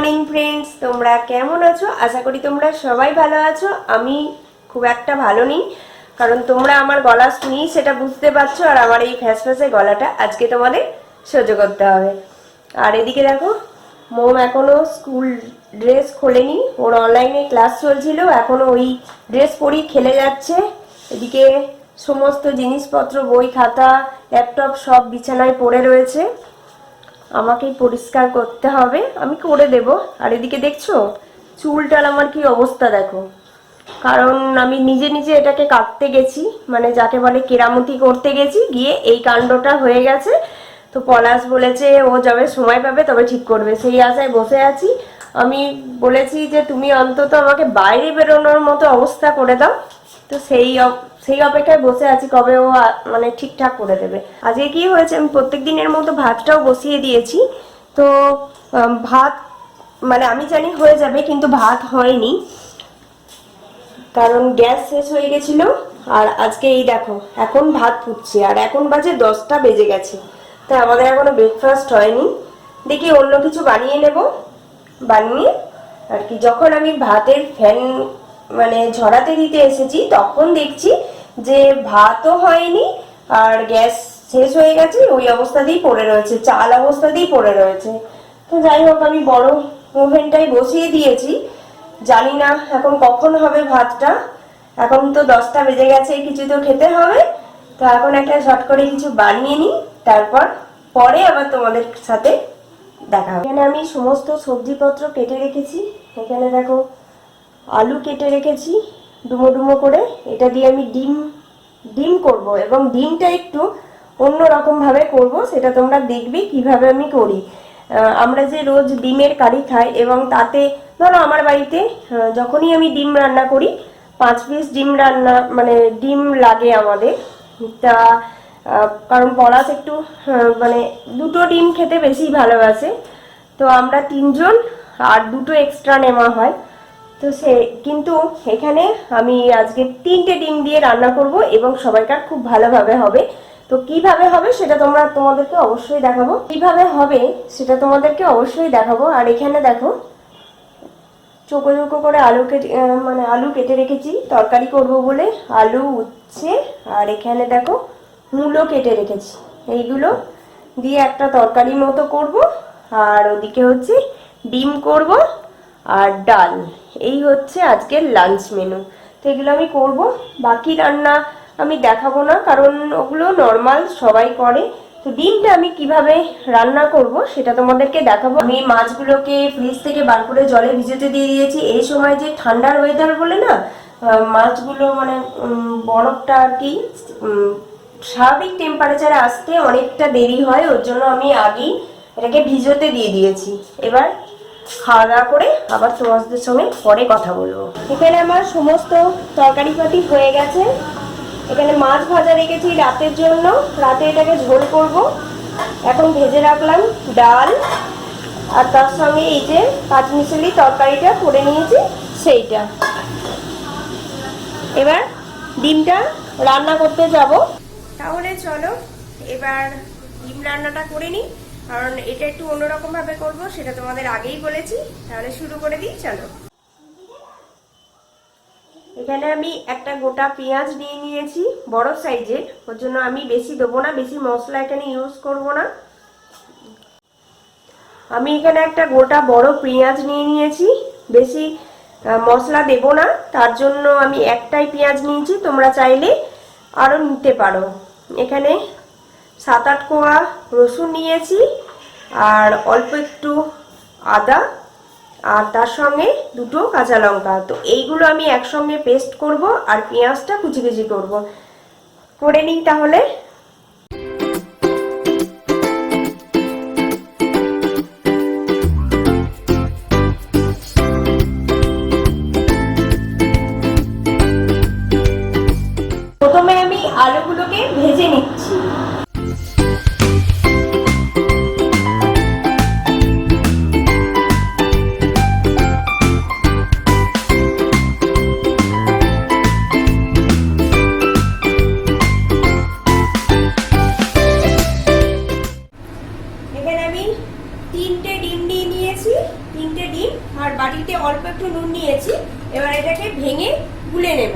Morning friends তোমরা কেমন আছো? আশা করি তোমরা সবাই ভালো আছো। আমি খুব একটা ভালো নেই, কারণ তোমরা আমার গলা শুনেই সেটা বুঝতে পারছ আর আমার এই ফ্যাস ফ্যাসে গলাটা আজকে তোমাদের সহ্য করতে হবে। আর এদিকে দেখো, মোম এখনও স্কুল ড্রেস খোলেনি। ওর অনলাইনে ক্লাস চলছিল, এখনও ওই ড্রেস পরেই খেলে যাচ্ছে। এদিকে সমস্ত জিনিসপত্র, বই, খাতা ল্যাপটপ সব বিছানায় পড়ে রয়েছে। আমাকেই পরিষ্কার করতে হবে, আমি করে দেব। আর এদিকে দেখছ, চুলটার আমার কি অবস্থা দেখো। কারণ আমি নিজে নিজে এটাকে কাটতে গেছি মানে যাকে বলে কেরামতি করতে গেছি, গিয়ে এই কাণ্ডটা হয়ে গেছে। তো পলাশ বলেছে, ও যবে সময় পাবে, তবে ঠিক করবে। সেই আশায় বসে আছি। আমি বলেছি যে, তুমি অন্তত আমাকে বাইরে বেরোনোর মতো অবস্থা করে দাও। তো সেই সেই অপেক্ষায় বসে আছি কবে ও মানে ঠিকঠাক করে দেবে। আজকে কি হয়েছে আমি প্রত্যেক দিনের মতো ভাতটাও বসিয়ে দিয়েছি। তো ভাত মানে আমি জানি হয়ে যাবে কিন্তু ভাত হয়নি। কারণ গ্যাস শেষ হয়ে গেছিল। আর আজকে এই দেখো, এখন ভাত ফুটছে। আর এখন বাজে দশটা বেজে গেছে। তাই আমাদের এখনও ব্রেকফাস্ট হয়নি। দেখি অন্য কিছু বানিয়ে নেব। বানিয়ে, আর কি, যখন আমি ভাতের ফ্যান মানে ঝরাতে দিতে এসেছি, তখন দেখছি যে ভাতও হয়নি আর গ্যাস শেষ হয়ে গেছে, ওই অবস্থাতেই পড়ে রয়েছে, চাল অবস্থাতেই পড়ে রয়েছে। তো যাই হোক, আমি বড় ওভেনটাই বসিয়ে দিয়েছি। জানি না এখন কখন হবে ভাতটা, এখন তো দশটা বেজে গেছে, কিছু তো খেতে হবে। তো এখন একটা শর্ট করে কিছু বানিয়ে নিই, তারপর পরে আবার তোমাদের সাথে দেখা এখানে আমি সমস্ত সবজিপত্র কেটে রেখেছি। এখানে দেখো আলু কেটে রেখেছি, ডুমো ডুমো করে। এটা দিয়ে আমি ডিম ডিম করব এবং ডিমটা একটু অন্য রকম ভাবে করব, সেটা তোমরা দেখবে কীভাবে আমি করি। আমরা যে রোজ ডিমের কারি খাই এবং তাতে, ধরো আমার বাড়িতে যখনই আমি ডিম রান্না করি, পাঁচ পিস ডিম রান্না মানে ডিম লাগে আমাদের। তা কারণ পলাশ একটু মানে দুটো ডিম খেতে বেশি ভালোবাসে। তো আমরা তিনজন আর দুটো এক্সট্রা নেওয়া হয়। তো সে, কিন্তু এখানে আমি আজকে তিনটে ডিম দিয়ে রান্না করব এবং সবাইকার খুব ভালোভাবে হবে। তো কীভাবে হবে সেটা তোমরা তোমাদেরকে অবশ্যই দেখাবো। কীভাবে হবে সেটা তোমাদেরকে অবশ্যই দেখাবো। আর এখানে দেখো, চোখো চোখো করে আলু কেটে মানে আলু কেটে রেখেছি, তরকারি করব বলে আলু উচ্ছে, আর এখানে দেখো মূলো কেটে রেখেছি। এইগুলো দিয়ে একটা তরকারি মতো করব, আর ওদিকে হচ্ছে ডিম করব। আর ডাল, এই হচ্ছে আজকের লাঞ্চ মেনু তো এগুলো আমি করব, বাকি রান্না আমি দেখাবো না, কারণ ওগুলো নর্মাল সবাই করে। তো ডিমটা আমি কীভাবে রান্না করব সেটা তোমাদেরকে দেখাবো। আমি মাছগুলোকে ফ্রিজ থেকে বার করে জলে ভিজেতে দিয়ে দিয়েছি। এই সময় যে ঠান্ডার ওয়েদার বলে না মাছগুলো মানে বরফটা আর কি স্বাভাবিক টেম্পারেচারে আসতে অনেকটা দেরি হয়, ওর জন্য আমি আগেই এটাকে ভিজোতে দিয়ে দিয়েছি। এবার খাওয়া দাওয়া করে আবার তোমাদের সঙ্গে পরে কথা বলব। এখানে আমার সমস্ত তরকারি পাতি হয়ে গেছে। এখানে মাছ ভাজা রেখেছি রাতের জন্য। রাতে এটাকে ঝোল করব। এখন ভেজে রাখলাম ডাল। আর তার সঙ্গে এই যে পাঁচমিশালি তরকারিটা করে নিয়েছি সেইটা। এবার ডিমটা রান্না করতে যাব। তাহলে চলো এবার ডিম রান্নাটা করে নিই। কারণ এটা একটু অন্যরকম ভাবে করব, সেটা তোমাদের আগেই বলেছি। তাহলে শুরু করে দিই, চলো। এখানে আমি একটা গোটা পেঁয়াজ নিয়ে নিয়েছি, বড় সাইজের। ওর জন্য আমি বেশি দেবো না, বেশি মশলা এখানে ইউজ করব না। আমি এখানে একটা গোটা বড় পেঁয়াজ নিয়ে নিয়েছি। বেশি মশলা দেব না, তার জন্য আমি একটাই পেঁয়াজ নিয়েছি। তোমরা চাইলে আরও নিতে পারো। এখানে সাত আট কোয়া রসুন নিয়েছি আর অল্প একটু আদা আর তার সঙ্গে দুটো কাঁচা লঙ্কা। তো এইগুলো আমি একসঙ্গে পেস্ট করব আর পেঁয়াজটা কুচি কুচি করব। করে নিই তাহলে। বাটিতে অল্প একটু নুন নিয়েছি এবার এটাকে ভেঙে গুলে নেব।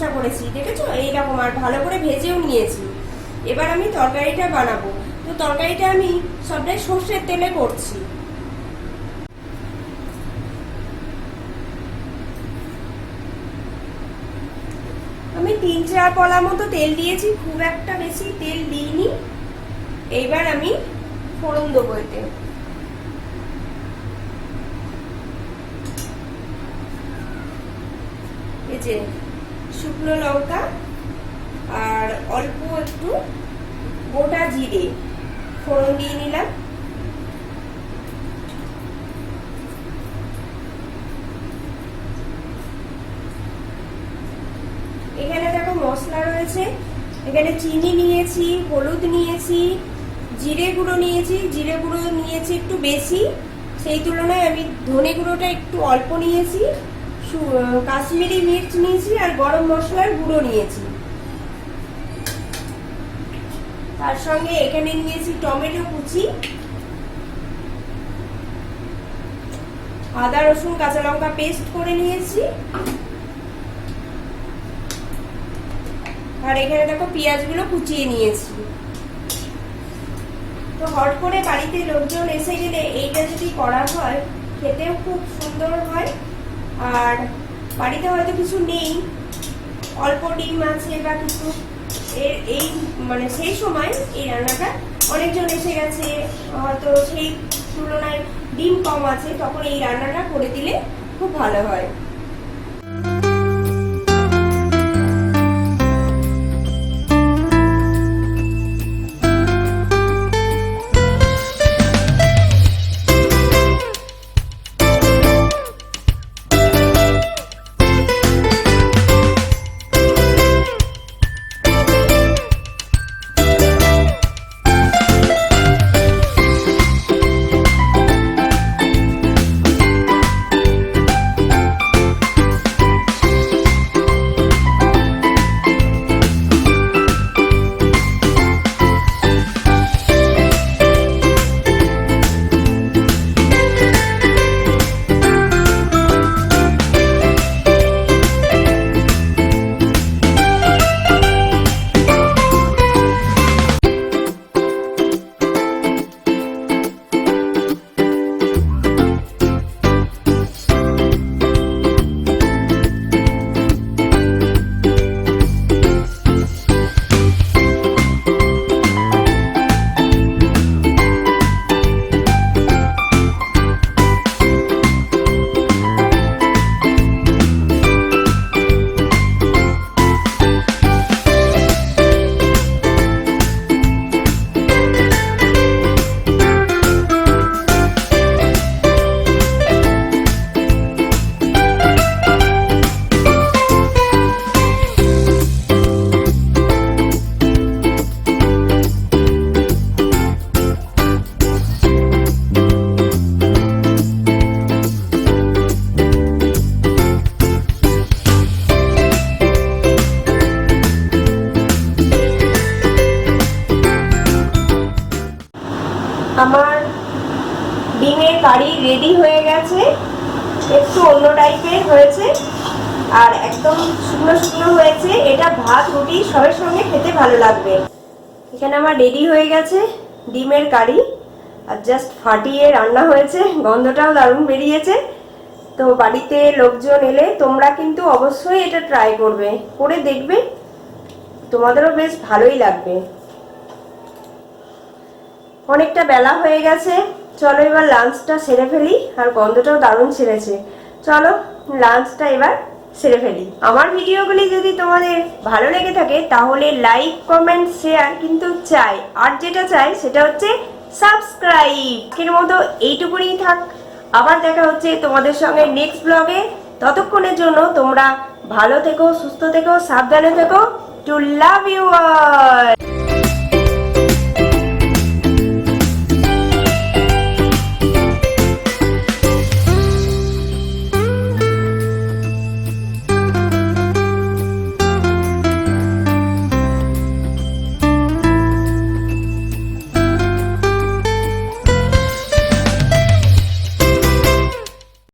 চেষ্টা করেছি, দেখেছ? এইরকম, আর ভালো করে ভেজেও নিয়েছি। এবার আমি তরকারিটা বানাবো। তো তরকারিটা আমি সবটাই সর্ষের তেলে করছি। আমি তিন চার পলা মতো তেল দিয়েছি, খুব একটা বেশি তেল দিইনি। এইবার আমি ফোড়ন দেবো এতে। যে শুকনো লঙ্কা আর অল্প একটু গোটা জিরে ফোড়ন দিয়ে নিলাম। এখানে দেখো মশলা রয়েছে। এখানে চিনি নিয়েছি, হলুদ নিয়েছি, জিরে গুঁড়ো নিয়েছি। জিরে গুঁড়ো নিয়েছি একটু বেশি। সেই তুলনায় আমি ধনে গুঁড়োটা একটু অল্প নিয়েছি। কাশ্মীরি মির্চ নিয়েছি আর গরম মশলার গুঁড়ো নিয়েছি। তার সঙ্গে এখানে নিয়েছি টমেটো কুচি, আদা, রসুন, কাঁচা লঙ্কা পেস্ট করে নিয়েছি। আর এখানে দেখো পেঁয়াজগুলো কুচিয়ে নিয়েছি। তো হট করে বাড়িতে লোকজন এসে গেলে এইটা যদি করা হয়, খেতেও খুব সুন্দর হয়। আর বাড়িতে হয়তো কিছু নেই, অল্প ডিম আছে বা কিছু। এর এই মানে সেই সময় এই রান্নাটা অনেকজন এসে গেছে, হয়তো সেই তুলনায় ডিম কম আছে, তখন এই রান্নাটা করে দিলে খুব ভালো হয়। আমার ডিমের কারি রেডি হয়ে গেছে। একটু অন্য টাইপের হয়েছে। আর একদম শুকনো শুকনো হয়েছে। এটা ভাত, রুটি সবের সঙ্গে খেতে ভালো লাগবে। এখানে আমার রেডি হয়ে গেছে ডিমের কারি। আর জাস্ট ফাটিয়ে রান্না হয়েছে। গন্ধটাও দারুণ বেরিয়েছে। তো বাড়িতে লোকজন এলে তোমরা কিন্তু অবশ্যই এটা ট্রাই করবে। করে দেখবে। তোমাদেরও বেশ ভালোই লাগবে। অনেকটা বেলা হয়ে গেছে। চলো এবার লাঞ্চটা সেরে ফেলি, আর গন্ধটাও দারুণ ছেড়েছে। চলো লাঞ্চটা এবার সেরে ফেলি। আমার ভিডিওগুলি যদি তোমাদের ভালো লেগে থাকে, তাহলে লাইক কমেন্ট শেয়ার কিন্তু চাই। আর যেটা চাই, সেটা হচ্ছে সাবস্ক্রাইব এর মতো এইটুকুনি থাক। আবার দেখা হচ্ছে তোমাদের সঙ্গে নেক্সট ব্লগে ততক্ষণের জন্য তোমরা ভালো থেকো, সুস্থ থেকো, সাবধানে থেকো। Two love you all